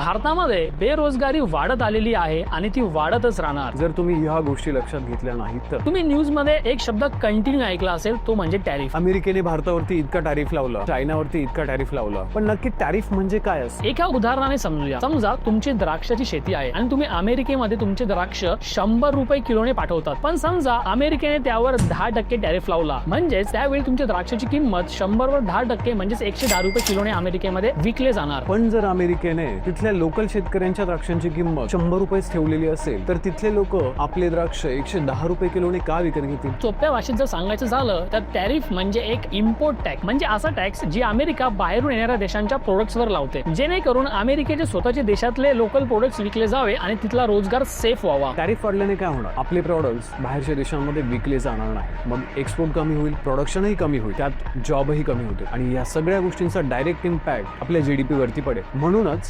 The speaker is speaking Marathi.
भारतामध्ये बेरोजगारी वाढत आलेली आहे आणि ती वाढतच राहणार. जर तुम्ही ह्या गोष्टी लक्षात घेतल्या नाहीत तर. तुम्ही न्यूजमध्ये एक शब्द कंटिन्यू ऐकला असेल तो म्हणजे टॅरिफ अमेरिकेने भारतावरती इतका टॅरिफ लावला चायनावरती इतका टॅरिफ लावला पण नक्की टॅरिफ म्हणजे काय असतं एका उदाहरणाने समजूया. समजा तुमची द्राक्षाची शेती आहे आणि तुम्ही अमेरिकेमध्ये तुमचे द्राक्ष शंभर रुपये किलोने पाठवतात. पण समजा अमेरिकेने त्यावर दहा टक्के टॅरिफ लावला म्हणजेच त्यावेळी तुमच्या द्राक्षाची किंमत शंभर वर दहा टक्के म्हणजेच एकशे दहा रुपये किलोने अमेरिकेमध्ये विकले जाणार. पण जर अमेरिकेने तिथल्या लोकल शेतकऱ्यांच्या द्राक्षांची किंमत शंभर रुपयेच ठेवलेली असेल तर तिथले लोक आपले द्राक्ष एकशे दहा रुपये किलोने का विकत घेतील? सोप्या भाषेत जर सांगायचं झालं तर टॅरिफ म्हणजे एक इम्पोर्ट टॅक्स म्हणजे असा टॅक्स जी अमेरिका बाहेरून येणाऱ्या देशांच्या प्रोडक्ट्सवर लावते. जेणेकरून अमेरिकेचे स्वतःचे देशातले लोकल प्रोडक्ट्स विकले जावे आणि तिथला रोजगार सेफ व्हावा. टॅरिफ वाढल्याने काय होणार? आपले प्रॉडक्ट्स बाहेरच्या देशांमध्ये विकले जाणार नाही मग एक्सपोर्ट कमी होईल प्रोडक्शनही कमी होईल त्यात जॉबही कमी होते आणि या सगळ्या गोष्टींचा डायरेक्ट इम्पॅक्ट आपल्या जीडीपी वरती पडेल. म्हणूनच